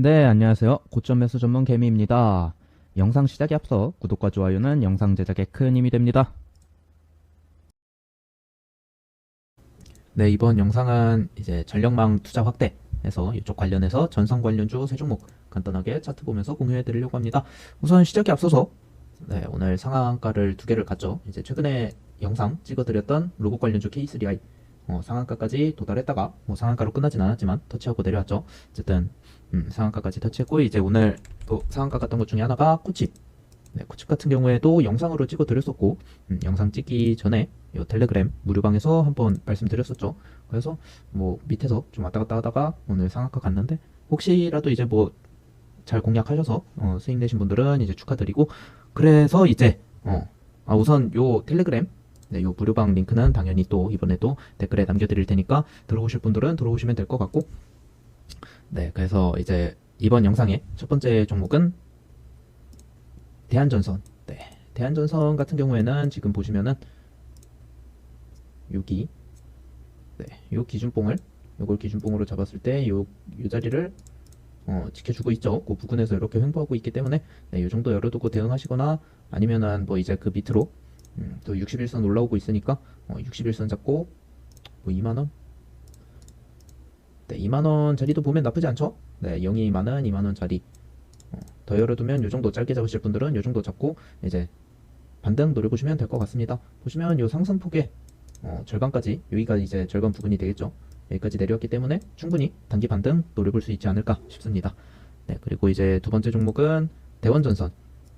네, 안녕하세요. 고점 매수 전문 개미입니다. 영상 시작에 앞서 구독과 좋아요는 영상 제작에 큰 힘이 됩니다. 네, 이번 영상은 이제 전력망 투자 확대해서 이쪽 관련해서 전선 관련주 세 종목 간단하게 차트 보면서 공유해 드리려고 합니다. 우선 시작에 앞서서 네, 오늘 상한가를 두 개를 갔죠. 이제 최근에 영상 찍어드렸던 로봇 관련주 K3i 어, 상한가까지 도달했다가 뭐 상한가로 끝나진 않았지만 터치하고 내려왔죠. 어쨌든 음, 상한가까지 터치했고 이제 오늘 또 상한가 갔던 것 중에 하나가 코칩. 네, 코칩 같은 경우에도 영상으로 찍어 드렸었고 음, 영상 찍기 전에 이 텔레그램 무료방에서 한번 말씀드렸었죠. 그래서 뭐 밑에서 좀 왔다 갔다 하다가 오늘 상한가 갔는데 혹시라도 이제 뭐 잘 공략하셔서 어, 수익 내신 분들은 이제 축하드리고 그래서 이제 어, 아, 우선 요 텔레그램 네, 요 무료방 링크는 당연히 또 이번에도 댓글에 남겨드릴 테니까 들어오실 분들은 들어오시면 될 것 같고 네, 그래서 이제 이번 영상의 첫 번째 종목은 대한전선. 네, 대한전선 같은 경우에는 지금 보시면은 여기 네, 요 기준봉을 요걸 기준봉으로 잡았을 때요 요 자리를 어, 지켜주고 있죠. 그 부근에서 이렇게 횡보하고 있기 때문에 네, 요 정도 열어두고 대응하시거나 아니면은 뭐 이제 그 밑으로 음, 또 61선 올라오고 있으니까 어, 61선 잡고 뭐 2만원 네, 2만원 자리도 보면 나쁘지 않죠? 네, 0이 많은 2만원 자리. 어, 더 열어두면 요 정도 짧게 잡으실 분들은 요 정도 잡고 이제 반등 노려보시면 될 것 같습니다. 보시면 요 상승폭의 어, 절반까지, 여기가 이제 절반 부분이 되겠죠? 여기까지 내려왔기 때문에 충분히 단기 반등 노려볼 수 있지 않을까 싶습니다. 네, 그리고 이제 두 번째 종목은 대원전선.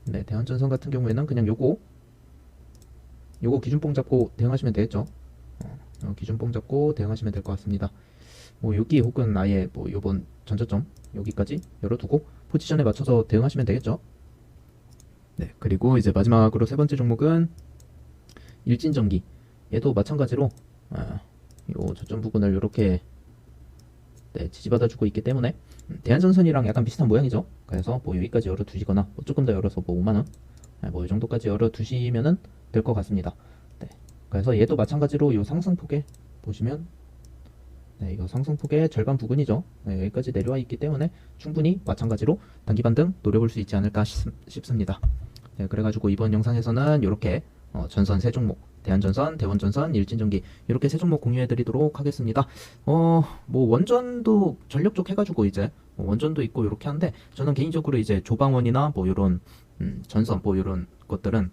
네, 대원전선 같은 경우에는 그냥 요거, 요거 기준봉 잡고 대응하시면 되겠죠? 어, 요 기준봉 잡고 대응하시면 될 것 같습니다. 뭐 여기 혹은 아예 뭐 요번 전저점 여기까지 열어두고 포지션에 맞춰서 대응하시면 되겠죠. 네, 그리고 이제 마지막으로 세 번째 종목은 일진전기. 얘도 마찬가지로 아, 요 저점 부분을 이렇게 네, 지지받아주고 있기 때문에 음, 대한전선이랑 약간 비슷한 모양이죠. 그래서 뭐 여기까지 열어두시거나 뭐 조금 더 열어서 뭐 5만 원, 뭐 이 정도까지 열어두시면은 될 것 같습니다. 네, 그래서 얘도 마찬가지로 요 상승폭에 보시면 네, 이거 상승폭의 절반 부근이죠. 네, 여기까지 내려와 있기 때문에 충분히 마찬가지로 단기 반등 노려볼 수 있지 않을까 싶, 싶습니다. 네, 그래가지고 이번 영상에서는 이렇게 어, 전선 세 종목, 대한전선, 대원전선, 일진전기 이렇게 세 종목 공유해드리도록 하겠습니다. 어, 뭐 원전도 전력 쪽 해가지고 이제 뭐 원전도 있고 이렇게 한데 저는 개인적으로 이제 조방원이나 뭐 이런 음, 전선 뭐 이런 것들은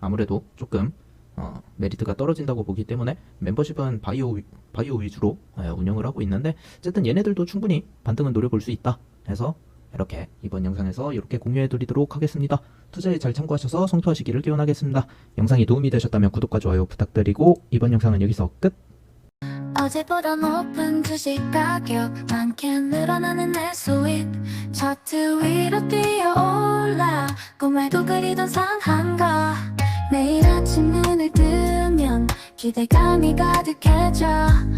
아무래도 조금 어, 메리트가 떨어진다고 보기 때문에 멤버십은 바이오, 위- 바이오 위주로 예, 운영을 하고 있는데 어쨌든 얘네들도 충분히 반등은 노려볼 수 있다 해서 이렇게 이번 영상에서 이렇게 공유해 드리도록 하겠습니다. 투자에 잘 참고하셔서 성투하시기를 기원하겠습니다. 영상이 도움이 되셨다면 구독과 좋아요 부탁드리고 이번 영상은 여기서 끝! 어제보다 높은 주식 가격 많게 늘어나는 내 수입 차트 위로 뛰어올라 꿈에도 그리던 상한가 매일 아침 눈을 뜨면 기대감이 가득해져. 나